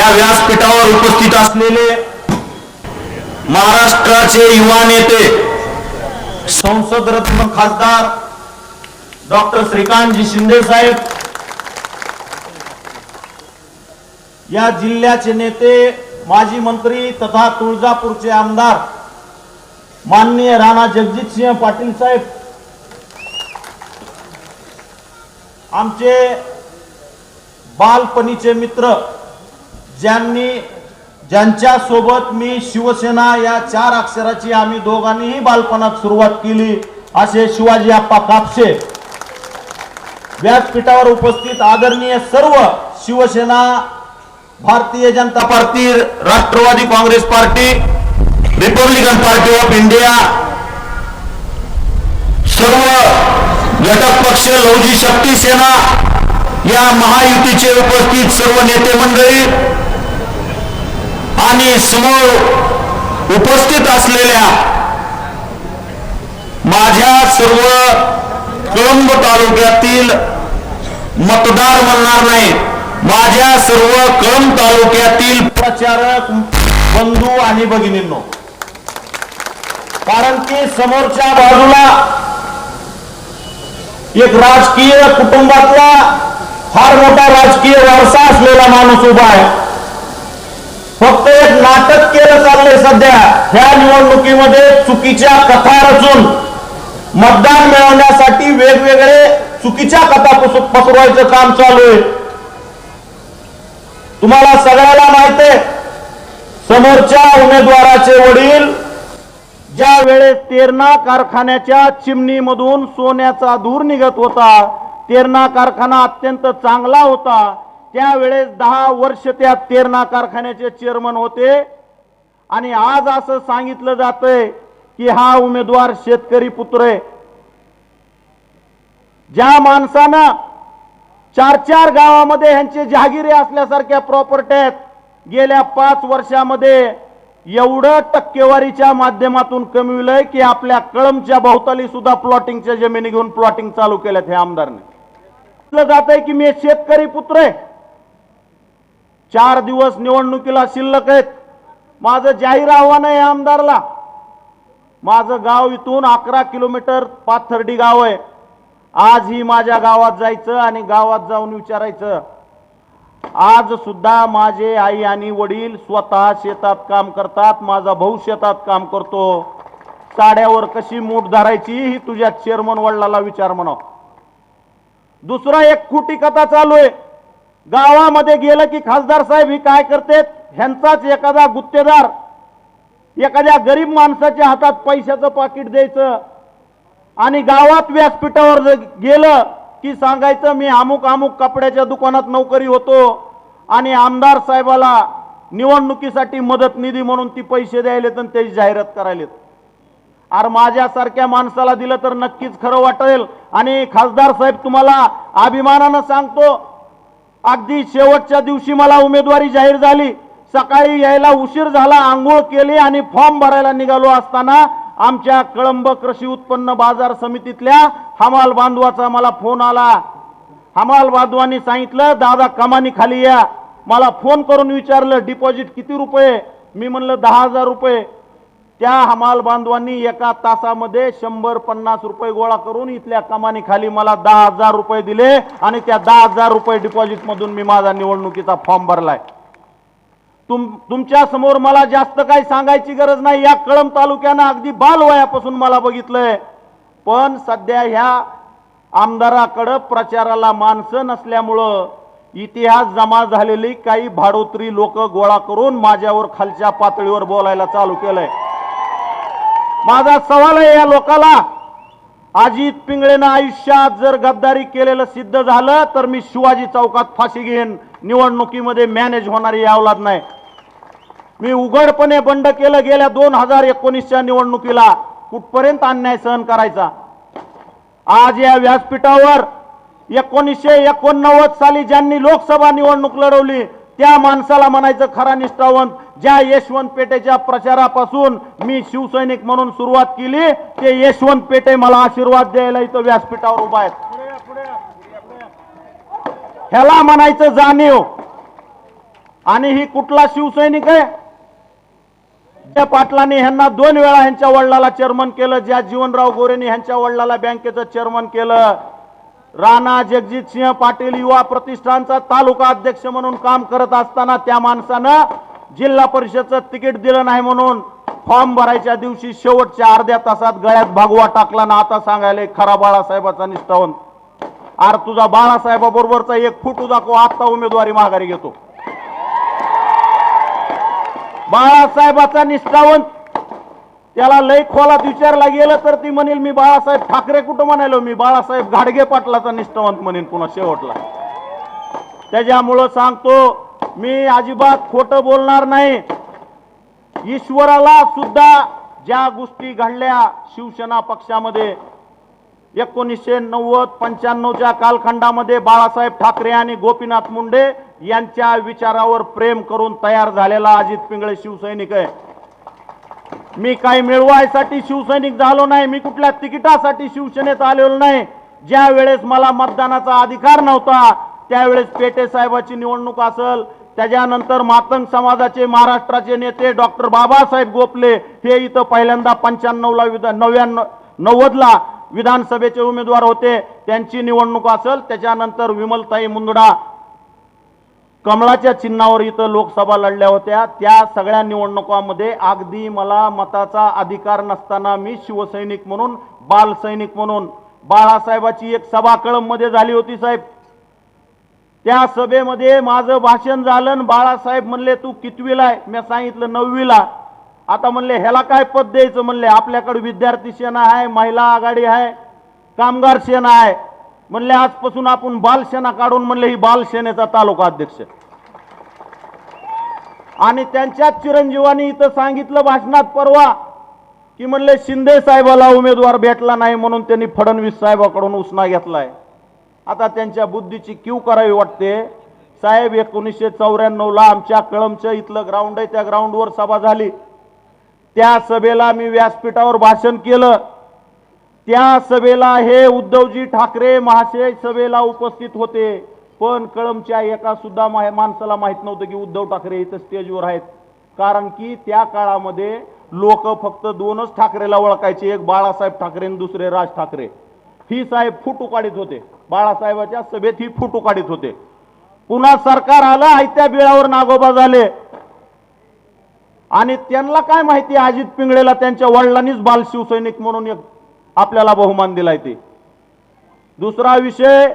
या व्यासपीठावर उपस्थित असलेले महाराष्ट्राचे युवा नेते संसद रत्न खासदार डॉक्टर श्रीकांतजी शिंदे साहेब या जिल्ह्याचे नेते माजी मंत्री तथा तुळजापूरचे आमदार माननीय राणा जगजितसिंह पाटील साहेब आमचे बालपणीचे मित्र ज्यांनी ज्यांच्या सोबत मी शिवसेना या चार अक्षराची आम्ही दोघांनीही बालपणात सुरुवात केली असे शिवाजी आप्पा कापसे. व्यासपीठावर उपस्थित आदरणीय सर्व Shivsena Bharatiya Janata party Rashtravadi Congress party Republican party of India सर्व घटक पक्ष लौजी शक्ती सेना या महायुतीचे उपस्थित सर्व नेते मंडळी आणि समोर उपस्थित असलेल्या माझ्या सर्व कळंब तालुक्यातील मतदार म्हणणार नाही माझ्या सर्व कळंब तालुक्यातील प्रचारक बंधू आणि भगिनींनो कारण की समोरच्या बाजूला एक राजकीय कुटुंबातला फार मोठा राजकीय वारसा असलेला माणूस उभा आहे फक्त एक नाटक केलं चाललंय सध्या ह्या निवडणुकीमध्ये चुकीच्या कथा रचून मतदान मिळवण्यासाठी वेगवेगळे चुकीच्या कथा पसरवायचं काम चालू आहे. तुम्हाला सगळ्याला माहीत आहे समोरच्या उमेदवाराचे वडील ज्या वेळेस तेरणा कारखान्याच्या चिमणीमधून सोन्याचा धूर निघत होता तेरणा कारखाना अत्यंत चांगला होता त्यावेळेस दहा वर्ष त्या तेरणा कारखान्याचे चेअरमन होते. आणि आज असं सांगितलं जातंय की हा उमेदवार शेतकरी पुत्र आहे. ज्या माणसानं चार चार गावामध्ये ह्यांचे जहागिरी असल्यासारख्या प्रॉपर्टी आहेत गेल्या पाच वर्षामध्ये एवढं टक्केवारीच्या माध्यमातून कमविलंय की आपल्या कळमच्या भोवताली सुद्धा प्लॉटिंगच्या जमिनी घेऊन प्लॉटिंग चालू केल्यात हे आमदारने. जात आहे की मी शेतकरी पुत्र आहे. चार दिवस निवडणुकीला शिल्लक आहेत. माझं जाहीर आव्हान आहे आमदारला. माझं गाव इथून अकरा किलोमीटर पाथर्डी गाव आहे. आज ही माझ्या गावात जायचं आणि गावात जाऊन विचारायचं. आज सुद्धा माझे आई आणि वडील स्वतः शेतात काम करतात माझा भाऊ शेतात काम करतो. साड्यावर कशी मूठ धरायची ही तुझ्या चेअरमन वडिलाला विचार म्हणा दुसरा एक खोटी कथा चालू आहे. गावामध्ये गेलं की खासदार साहेब ही काय करतेत? ह्यांचाच एखादा गुत्तेदार एखाद्या गरीब माणसाच्या हातात पैशाचं पाकिट द्यायचं आणि गावात व्यासपीठावर जर गेलं की सांगायचं मी अमुक अमुक कपड्याच्या दुकानात नोकरी होतो आणि आमदार साहेबाला निवडणुकीसाठी मदत निधी म्हणून ती पैसे द्यायलेत आणि त्याची जाहिरात करायलेत. अरे माझ्यासारख्या माणसाला दिलं तर नक्कीच खरं वाटेल. आणि खासदार साहेब तुम्हाला अभिमानानं सांगतो अगदी शेवटच्या दिवशी मला उमेदवारी जाहीर झाली. सकाळी यायला उशीर झाला आंघोळ केली आणि फॉर्म भरायला निघालो असताना आमच्या कळंब कृषी उत्पन्न बाजार समितीतल्या हमाल बांधवाचा मला फोन आला. हमाल बांधवांनी सांगितलं दादा कमानी खाली या. मला फोन करून विचारलं डिपॉझिट किती रुपये? मी म्हणलं दहा हजार रुपये. त्या हमाल बांधवांनी एका तासामध्ये शंभर पन्नास रुपये गोळा करून इथल्या कमानी खाली मला दहा हजार रुपये दिले आणि त्या दहा हजार रुपये डिपॉझिटमधून मी माझा निवडणुकीचा फॉर्म भरलाय. तुम तुमच्यासमोर मला जास्त काही सांगायची गरज नाही. या कळम तालुक्यानं अगदी बाल वयापासून मला बघितलंय. पण सध्या ह्या आमदाराकडं प्रचाराला माणसं नसल्यामुळं इतिहास जमा झालेली काही भाडोत्री लोक गोळा करून माझ्यावर खालच्या पातळीवर बोलायला चालू केलंय. माझा सवाल आहे या लोकाला अजित पिंगळेनं आयुष्यात जर गद्दारी केलेलं सिद्ध झालं तर मी शिवाजी चौकात फाशी घेईन. निवडणुकीमध्ये मॅनेज होणारी अवलाद नाही. मी उघडपणे बंड केलं गेल्या दोन हजार एकोणीसच्या निवडणुकीला. कुठपर्यंत अन्याय सहन करायचा? आज या व्यासपीठावर एकोणीसशे एकोणनव्वद साली ज्यांनी लोकसभा निवडणूक लढवली त्या माणसाला म्हणायचं खरा निष्ठावंत ज्या यशवंत पेठेच्या प्रचारापासून मी शिवसैनिक म्हणून सुरुवात केली ते यशवंत पेठे मला आशीर्वाद द्यायला इथं व्यासपीठावर उभा आहेत. ह्याला म्हणायचं जाणीव. आणि ही कुठला शिवसैनिक आहे? त्या पाटलांनी ह्यांना दोन वेळा ह्यांच्या वडिलाला चेअरमन केलं ज्या जीवनराव गोरेने ह्यांच्या वडिलाला बँकेचं चेअरमन केलं. राणा जगजित सिंह पाटील युवा प्रतिष्ठानचा तालुका अध्यक्ष म्हणून काम करत असताना त्या माणसानं जिल्हा परिषदचं तिकीट दिलं नाही म्हणून फॉर्म भरायच्या दिवशी शेवटच्या अर्ध्या तासात गळ्यात भागवा टाकला ना आता सांगायला खरा बाळासाहेबाचा निष्ठावंत. आर तुझा बाळासाहेबाबरोबरचा एक फुटू दाखव आता उमेदवारी माघारी घेतो. बाळासाहेबाचा निष्ठावंत. त्याला लय खोलात विचारला गेलं तर ती म्हणेल मी बाळासाहेब ठाकरे कुठं म्हणालो? मी बाळासाहेब घाडगे पाटलाचा निष्ठावंत म्हणेन पुन्हा शेवटला. त्याच्यामुळं सांगतो मी अजिबात खोटं बोलणार नाही. ईश्वराला सुद्धा ज्या गोष्टी घडल्या शिवसेना पक्षामध्ये एकोणीसशे नव्वद पंच्याण्णवच्या कालखंडामध्ये बाळासाहेब ठाकरे आणि गोपीनाथ मुंडे यांच्या विचारावर प्रेम करून तयार झालेला अजित पिंगळे शिवसैनिक आहे. मी काही मिळवायसाठी शिवसैनिक झालो नाही मी कुठल्या तिकिटासाठी शिवसेनेत आलेलो नाही. ज्या वेळेस मला मतदानाचा अधिकार नव्हता त्यावेळेस पेटे साहेबाची निवडणूक असेल त्याच्यानंतर मातंग समाजाचे महाराष्ट्राचे नेते डॉक्टर बाबासाहेब गोपले हे इथं पहिल्यांदा पंच्याण्णवला विधान नव्याण्णव नव्वदला विधानसभेचे उमेदवार होते त्यांची निवडणूक असेल त्याच्यानंतर विमलताई मुंदडा कमळाच्या चिन्हावर इथं लोकसभा लढल्या होत्या. त्या सगळ्या निवडणुकामध्ये अगदी मला मताचा अधिकार नसताना मी शिवसैनिक म्हणून बालसैनिक म्हणून बाळासाहेबाची एक सभा कळममध्ये झाली होती साहेब. त्या सभेमध्ये माझं भाषण झालं बाळासाहेब म्हणले तू कितवीला आहे? मी सांगितलं नववीला. आता म्हणले ह्याला काय पद द्यायचं म्हणले? आपल्याकडे विद्यार्थी सेना आहे महिला आघाडी आहे कामगार सेना आहे. म्हणले आजपासून आपण बालसेना काढून म्हणले ही बालसेनेचा तालुका अध्यक्ष. आणि त्यांच्याच चिरंजीवानी इथं सांगितलं भाषणात परवा की म्हणले शिंदे साहेबाला उमेदवार भेटला नाही म्हणून त्यांनी फडणवीस साहेबाकडून उसना घेतलाय. आता त्यांच्या बुद्धीची क्यू करावी वाटते. साहेब एकोणीसशे चौऱ्याण्णवला आमच्या कळमचं इथलं ग्राउंड आहे त्या ग्राउंडवर सभा झाली. त्या सभेला मी व्यासपीठावर भाषण केलं. त्या सभेला हे उद्धवजी ठाकरे महाशय सभेला उपस्थित होते. पण कळमच्या एका सुद्धा मा- माणसाला माहीत नव्हतं की उद्धव ठाकरे इथं स्टेजवर आहेत. कारण की त्या काळामध्ये लोक फक्त दोनच ठाकरेला ओळखायचे एक बाळासाहेब ठाकरे आणि दुसरे राज ठाकरे. ही साहेब फुटू उकाडीत होते. बाळासाहेबाच्या सभेत ही फुटू उकाडीत होते. पुन्हा सरकार आलं आयत्या बिळावर नागोबा झाले. आणि त्यांना काय माहिती अजित पिंगळेला त्यांच्या वडिलांनीच बाल शिवसैनिक म्हणून एक आपल्याला बहुमान दिलाय ते? दुसरा विषय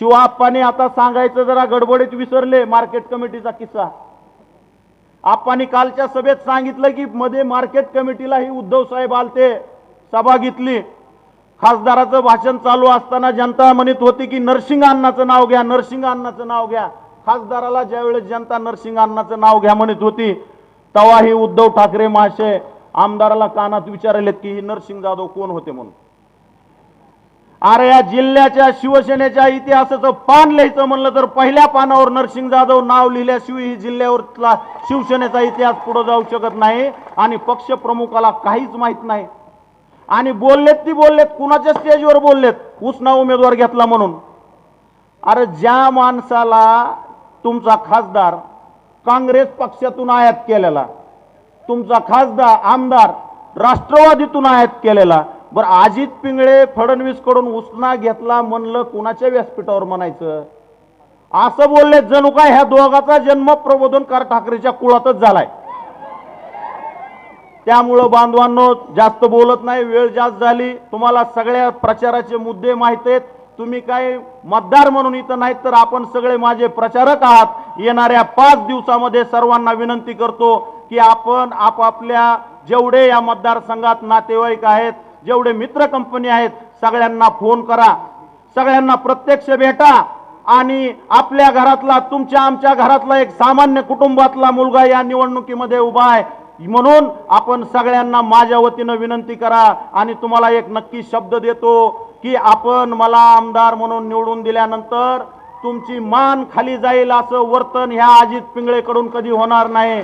शिवाप्पाने आता सांगायचं जरा गडबडीत विसरले मार्केट कमिटीचा किस्सा. आप्पानी कालच्या सभेत सांगितलं की मध्ये मार्केट कमिटीलाही उद्धव साहेब आलते सभा घेतली. खासदाराचं भाषण चालू असताना जनता म्हणत होती की नरसिंग अण्णाचं नाव घ्या नरसिंग अण्णाचं नाव घ्या. खासदाराला ज्यावेळेस जनता नरसिंग अण्णाचं नाव घ्या म्हणत होती तवाही उद्धव ठाकरे महाशय आमदाराला कानात विचारलेत की ही नरसिंग जाधव कोण होते म्हणून? अरे या जिल्ह्याच्या शिवसेनेच्या इतिहासाचं पान लिहायचं म्हणलं तर पहिल्या पानावर नरसिंग जाधव नाव लिहिल्याशिवाय ही जिल्ह्यावरला शिवसेनेचा इतिहास पुढे जाऊ शकत नाही आणि पक्ष प्रमुखाला काहीच माहीत नाही. आणि बोललेत ती बोललेत कुणाच्या स्टेजवर बोललेत? उसना उमेदवार घेतला म्हणून. अरे ज्या माणसाला तुमचा खासदार काँग्रेस पक्षातून आयात केलेला तुमचा खासदार आमदार राष्ट्रवादीतून आयात केलेला बरं अजित पिंगळे फडणवीसकडून उसना घेतला म्हणलं कुणाच्या व्यासपीठावर म्हणायचं? असं बोलले जणू काय ह्या दोघाचा जन्म प्रबोधनकार ठाकरेच्या कुळातच झालाय. त्यामुळं बांधवांनो जास्त बोलत नाही वेळ जास्त झाली. तुम्हाला सगळ्या प्रचाराचे मुद्दे माहीत आहेत. तुम्ही काय मतदार म्हणून इथं नाहीत तर आपण सगळे माझे प्रचारक आहात. येणाऱ्या पाच दिवसामध्ये सर्वांना विनंती करतो की आपण आपापल्या जेवढे या मतदारसंघात नातेवाईक आहेत जेवढे मित्र कंपनी आहेत सगळ्यांना फोन करा. सगळ्यांना प्रत्यक्ष भेटा आणि आपल्या घरातला तुमच्या आमच्या घरातला एक सामान्य कुटुंबातला मुलगा या निवडणुकीमध्ये उभा आहे. म्हणून आपण सगळ्यांना माझ्या वतीनं विनंती करा आणि तुम्हाला एक नक्की शब्द देतो की आपण मला आमदार म्हणून निवडून दिल्यानंतर तुमची मान खाली जाईल असं वर्तन ह्या अजित पिंगळेकडून कधी होणार नाही.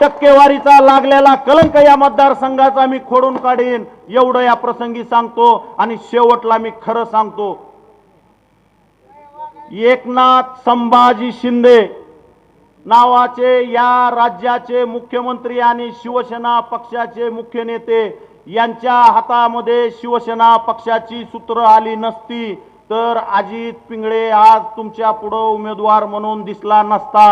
टक्केवारीचा लागलेला कलंक या मतदारसंघाचा मी खोडून काढीन. एवढं या प्रसंगी सांगतो आणि शेवटला मी खरं सांगतो. एकनाथ संभाजी शिंदे नावाचे या राज्याचे मुख्यमंत्री आणि शिवसेना पक्षाचे मुख्य नेते यांच्या हातामध्ये शिवसेना पक्षाची सूत्र आली नसती तर अजित पिंगळे आज तुमच्या पुढं उमेदवार म्हणून दिसला नसता.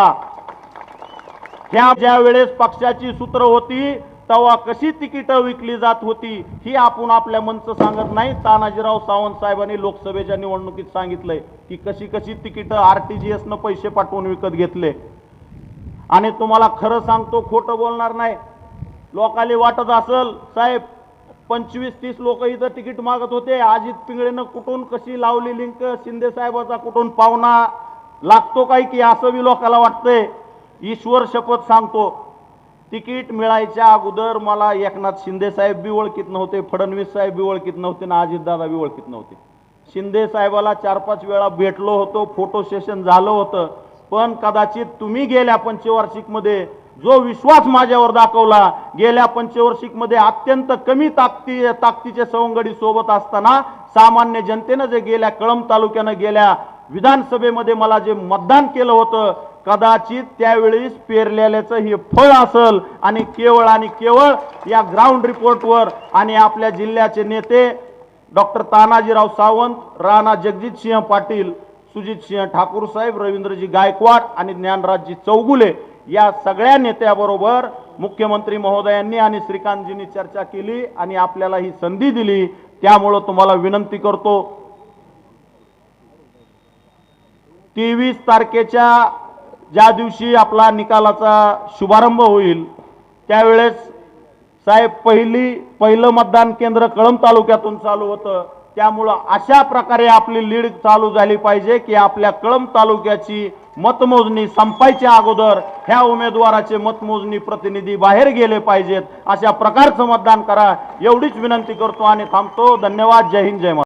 ह्या ज्या वेळेस पक्षाची सूत्र होती तेव्हा कशी तिकीटं विकली जात होती ही आपण आपल्या मनचं सांगत नाही. तानाजीराव सावंत साहेबांनी लोकसभेच्या निवडणुकीत सांगितलंय की कशी कशी तिकीटं आर टी जी एसनं पैसे पाठवून विकत घेतले. आणि तुम्हाला खरं सांगतो खोटं बोलणार नाही. लोकाले वाटत असल साहेब पंचवीस तीस लोक इथं तिकीट मागत होते. अजित पिंगळेनं कुठून कशी लावली लिंक शिंदे साहेबाचा कुठून पाहुणा लागतो काय की असं बी लोकाला वाटतंय. ईश्वर शपथ सांगतो. तिकीट मिळायच्या अगोदर मला एकनाथ शिंदे साहेब बी ओळखीत नव्हते फडणवीस साहेब बी ओळखीत नव्हते ना अजितदादा बी ओळखीत नव्हते. शिंदे साहेबाला चार पाच वेळा भेटलो होतो फोटो सेशन झालं होतं. पण कदाचित तुम्ही गेल्या पंचवार्षिकमध्ये जो विश्वास माझ्यावर दाखवला गेल्या पंचवार्षिकमध्ये अत्यंत कमी ताकती ताकदीचे सवंगडी सोबत असताना सामान्य जनतेनं जे गेल्या कळंब तालुक्यानं गेल्या विधानसभेमध्ये मला जे मतदान केलं होतं कदाचित त्यावेळीस पेरलेल्याचं हे फळ असल आणि केवळ आणि केवळ या ग्राउंड रिपोर्टवर आणि आपल्या जिल्ह्याचे नेते डॉक्टर तानाजीराव सावंत राणा जगजितसिंह पाटील सुजितसिंह ठाकूर साहेब रवींद्रजी गायकवाड आणि ज्ञानराजजी चौगुले या सगळ्या नेत्याबरोबर मुख्यमंत्री महोदयांनी आणि श्रीकांतजींनी चर्चा केली आणि आपल्याला ही संधी दिली. त्यामुळं तुम्हाला विनंती करतो तेवीस तारखेच्या ज्या दिवशी आपला निकालाचा शुभारंभ होईल त्यावेळेस साहेब पहिली पहिलं मतदान केंद्र कळंब तालुक्यातून चालू होतं. त्यामुळं अशा प्रकारे आपली लीड चालू झाली पाहिजे की आपल्या कळंब तालुक्याची मतमोजणी संपायच्या अगोदर ह्या उमेदवाराचे मतमोजणी प्रतिनिधी बाहेर गेले पाहिजेत. अशा प्रकारचं मतदान करा. एवढीच विनंती करतो आणि थांबतो. धन्यवाद. जय हिंद जय महाराज